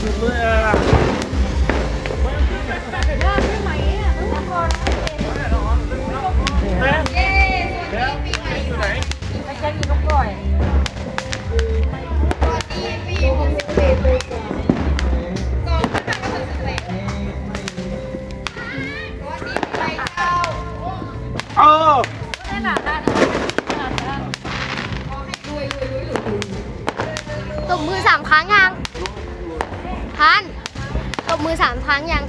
เออตบมือสามครั้งยัง พันตบมือสามครั้งยัง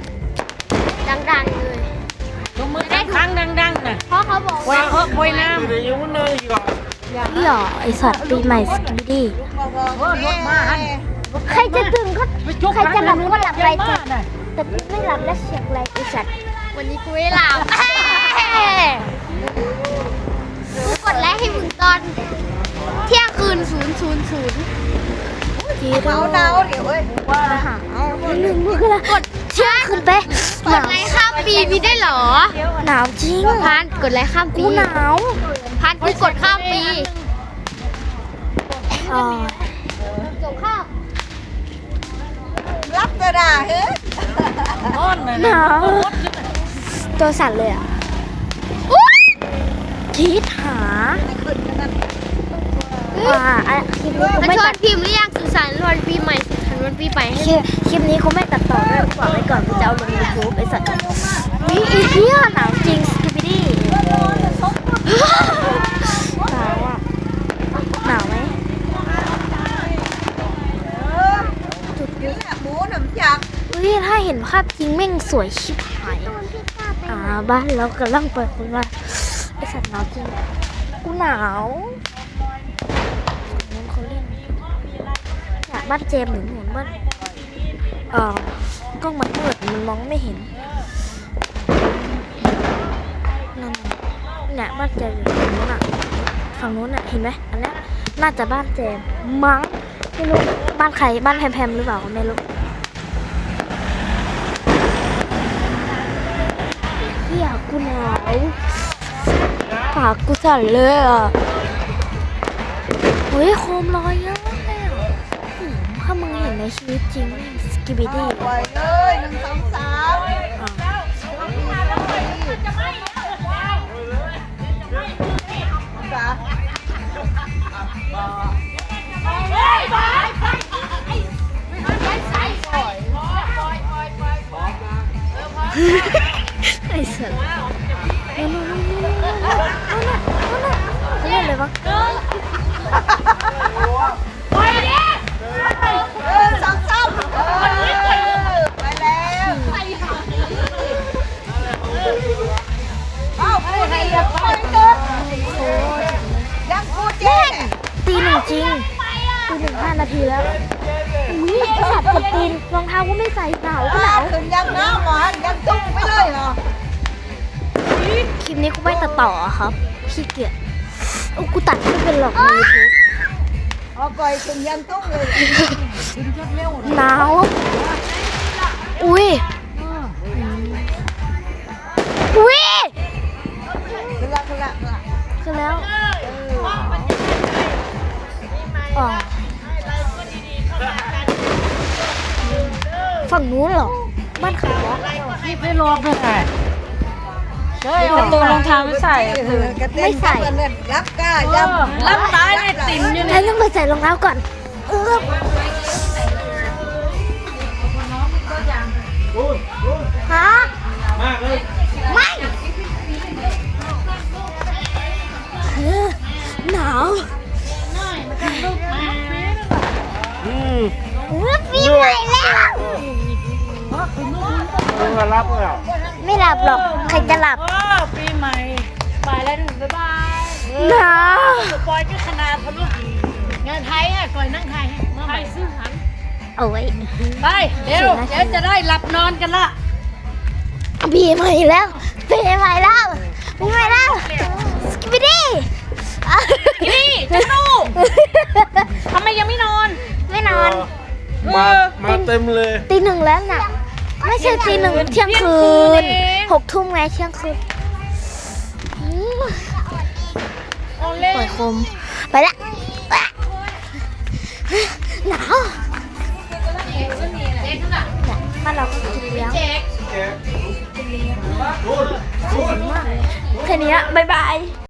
ดังๆเลย ยกมือได้ครั้งดังๆน่ะเพราะเขาบอกไว้ว่าเพราะไว้น้อยู่ในยุ้งเนยก่อนหล่อไอสัตว์ปีใหม่สกิบดี้ำเออรถมาหันใครจะตื่นก็ ไปจุกใครจะหลับก็หลับไปเยอะเถมาอะกน่ะแต่กูไม่หลับและเสียงแรงไอสัตว์วันนี้กูไม่หลับกูกดไลค์ให้มึงตอน เที่ยงคืนศูนย์ศูนย์ศูนย์ จีโร่หนาวเดี๋ยวเว้ยหาหนึ่งมึงละกดเที่ยงคืนไปหกดไลค์ข้ามปีมีได้เหรอหนาวจริงพันกดไลค์ข้ามปีหนาวพันกูกดข้ามปีอ๋อจบข้าวรับกระดาษเฮ้ยหนาวตัวสั่นเลยอะคิดหาว่ขึ้นขนา อะคลิปนี้กูไม่ตัดพิมพ์หรือยังสุสานวันปีใหม่สุสานวันปีใหม่คลิปคลิปนี้กูไม่ตัดต่อด้วยกูบอกไว้ก่อนกูจะเอาลงยูทูบไอ้สัตว์นี่ไอ้เหี้ยหนาวจริงสกิปปี้หนาวอะหนาวไหมจุดนี่แหละหมูหนำจักอุ้ยถ้าเห็นภาพจริงแม่งสวยชิบหายอ่าบ้านเรากำลังเปิดคุณว่าไอสัตว์หนาวจริงกูหนาว บ้านเจมหรือเหมือนบ้านเอ่อกล้องมันมืดมันมองไม่เห็นนั่นน่ะเนี่ยบ้านเจมอยู่ฝั่งนู้นอะฝั่งนู้นอะเห็นไหมอันนี้น่าจะบ้านเจมมั้งไม่รู้บ้านใครบ้านแพมๆหรือเปล่าไม่รู้เฮียกูหนาวปากกูสั่นเลยอะเฮ้ยโคมลอยเยอะมากเลยอะ ในชีวิตจริงแม่งสกิบิดี้ปล่อยเลยหนึ่งสองสามไอ้ นึ่งห้านาทีแล้วอุ้ยไอ้สัตว์กดตีนรองเท้ากูไม่ใส่หนาวก็หนาวขึ้นยังน้ำหวานยังตุ้งไปเลยเหรอ คลิปนี้กูไม่ตัดต่ออะครับขี้เกียจโอ้กูตัดไม่เป็นหรอกในยูทูบเอาปล่อยขึ้นยังตุ้งเลยหนาวอุ้ยอุ้ยขึ้นละขึ้นละขึ้นละคือแล้วอ๋อ ฝั่งนู้นเหรอ บ้านใครวะนี่ไปรอบด้วยไงเฮ้ยกระตูนรองเท้าไม่ใส่เออกระเต้นกันเลยรับกล้าย่ำรับตายในติ่มอยู่ฉัเนี่ยนต้องไปใส่รองเท้าก่อนเออฮะมากเลยไม่เออหนาวอืม เออปีใหม่แล้ว มึงมารับแล้วไม่หลับหรอก ใครจะหลับโอ้ปีใหม่ไปแล้วหนึ่งบ๊ายบายหนาวปอยก็ขนาดพะลูกงานไทยอะก่อยนั่งไทยไทยซื้อหันเอาไว้ไปเดี๋ยวเดี๋ยวจะได้หลับนอนกันละปีใหม่แล้วปีใหม่แล้วปีใหม่แล้วสกิปปี้นี่จะนู่ทำไมยังไม่นอน ไม่นอน มามาเต็มเลยตีหนึ่งแล้วน่ะ ไม่ใช่ตีหนึ่งเที่ยงคืนหกทุ่มไงเที่ยงคืนปล่อยคม ไปละหนาวบ้านเราก็ถูกเลี้ยงแค่นี้บ๊ายบาย